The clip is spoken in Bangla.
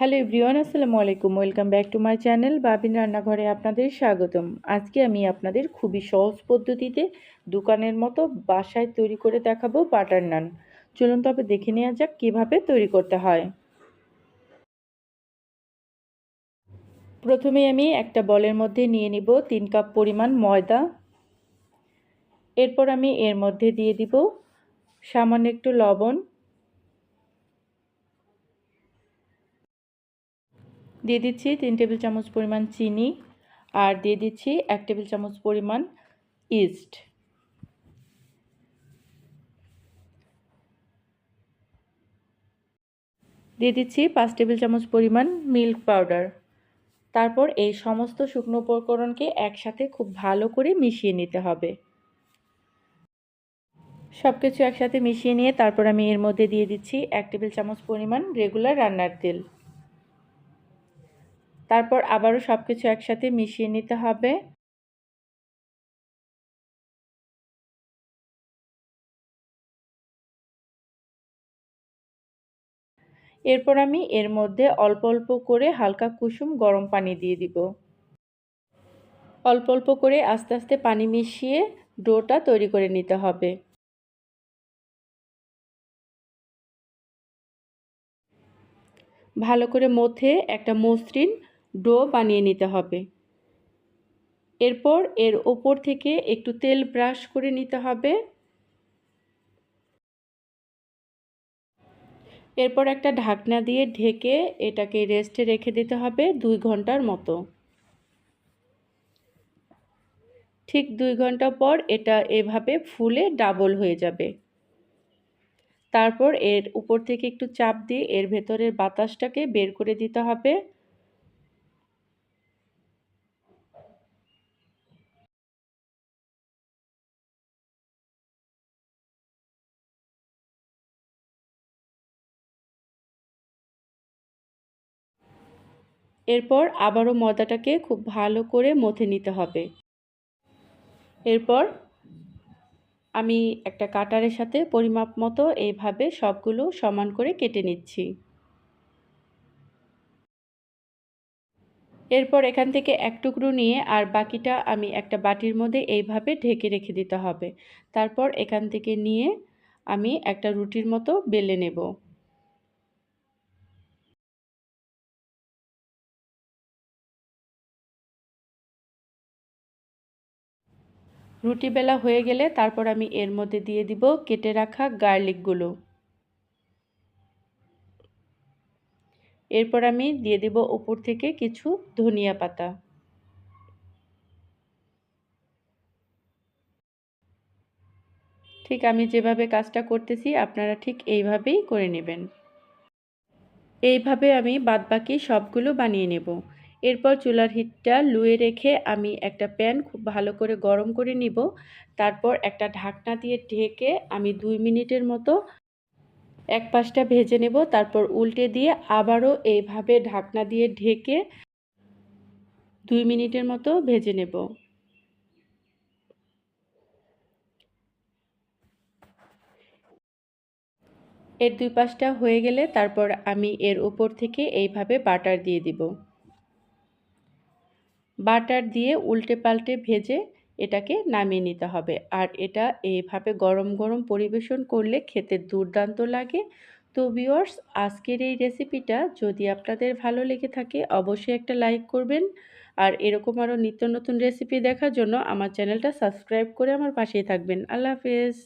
হ্যালো এভরিওয়ান, আসসালামু আলাইকুম। Welcome back to my channel Babin রান্নাঘরে আপনাদের স্বাগতম। আজকে আমি আপনাদের খুবই সহজ পদ্ধতিতে দোকানের মতো বাসায় তৈরি করে দেখাবো বাটার নান। চলুন তবে দেখে নেওয়া যাক কীভাবে তৈরি করতে হয়। প্রথমে আমি একটা বলের মধ্যে নিয়ে নিব তিন কাপ পরিমাণ ময়দা। এরপর আমি এর মধ্যে দিয়ে দিব সামান্য একটু লবণ। দিয়ে দিচ্ছি তিন টেবিল চামচ পরিমাণ চিনি আর দিয়ে দিচ্ছি এক টেবিল চামচ পরিমাণ ইস্ট। দিয়ে দিচ্ছি পাঁচ টেবিল চামচ পরিমাণ মিল্ক পাউডার। তারপর এই সমস্ত শুকনো উপকরণকে একসাথে খুব ভালো করে মিশিয়ে নিতে হবে। সব কিছু একসাথে মিশিয়ে নিয়ে তারপর আমি এর মধ্যে দিয়ে দিচ্ছি এক টেবিল চামচ পরিমাণ রেগুলার রান্নার তেল। তারপর আবারও সব কিছু একসাথে মিশিয়ে নিতে হবে। এরপর আমি এর মধ্যে অল্প অল্প করে হালকা কুসুম গরম পানি দিয়ে দিব। অল্প অল্প করে আস্তে আস্তে পানি মিশিয়ে ডোটা তৈরি করে নিতে হবে। ভালো করে মথে একটা মসৃণ ডো বানিয়ে নিতে হবে। এরপর এর ওপর থেকে একটু তেল ব্রাশ করে নিতে হবে। এরপর একটা ঢাকনা দিয়ে ঢেকে এটাকে রেস্টে রেখে দিতে হবে দুই ঘণ্টার মতো। ঠিক দুই ঘণ্টা পর এটা এভাবে ফুলে ডাবল হয়ে যাবে। তারপর এর উপর থেকে একটু চাপ দিয়ে এর ভেতরের বাতাসটাকে বের করে দিতে হবে। এরপর আবারও ময়দাটাকে খুব ভালো করে মথে নিতে হবে। এরপর আমি একটা কাটারের সাথে পরিমাপ মতো এইভাবে সবগুলো সমান করে কেটে নিচ্ছি। এরপর এখান থেকে এক টুকরো নিয়ে আর বাকিটা আমি একটা বাটির মধ্যে এইভাবে ঢেকে রেখে দিতে হবে। তারপর এখান থেকে নিয়ে আমি একটা রুটির মতো বেলে নেব। রুটি বেলা হয়ে গেলে তারপর আমি এর মধ্যে দিয়ে দিব কেটে রাখা গার্লিকগুলো। এরপর আমি দিয়ে দিব উপর থেকে কিছু ধনিয়া পাতা। ঠিক আমি যেভাবে কাজটা করতেছি, আপনারা ঠিক এইভাবেই করে নেবেন। এইভাবে আমি বাদবাকি সবগুলো বানিয়ে নেব। এরপর চুলার হিটটা লুয়ে রেখে আমি একটা প্যান খুব ভালো করে গরম করে নিব। তারপর একটা ঢাকনা দিয়ে ঢেকে আমি দুই মিনিটের মতো এক পাশটা ভেজে নেব। তারপর উল্টে দিয়ে আবারও এইভাবে ঢাকনা দিয়ে ঢেকে দুই মিনিটের মতো ভেজে নেব। এর দুই পাশটা হয়ে গেলে তারপর আমি এর উপর থেকে এইভাবে বাটার দিয়ে দিব। বাটার দিয়ে উল্টে পাল্টে ভেজে এটাকে নামিয়ে নিতে হবে। আর এটা এইভাবে গরম গরম পরিবেশন করলে খেতে দুর্দান্ত লাগে। তো ভিওয়ার্স আজকের এই রেসিপিটা যদি আপনাদের ভালো লেগে থাকে, অবশ্যই একটা লাইক করবেন। আর এরকম আরও নিত্য নতুন রেসিপি দেখার জন্য আমার চ্যানেলটা সাবস্ক্রাইব করে আমার পাশেই থাকবেন। আল্লাহ হাফেজ।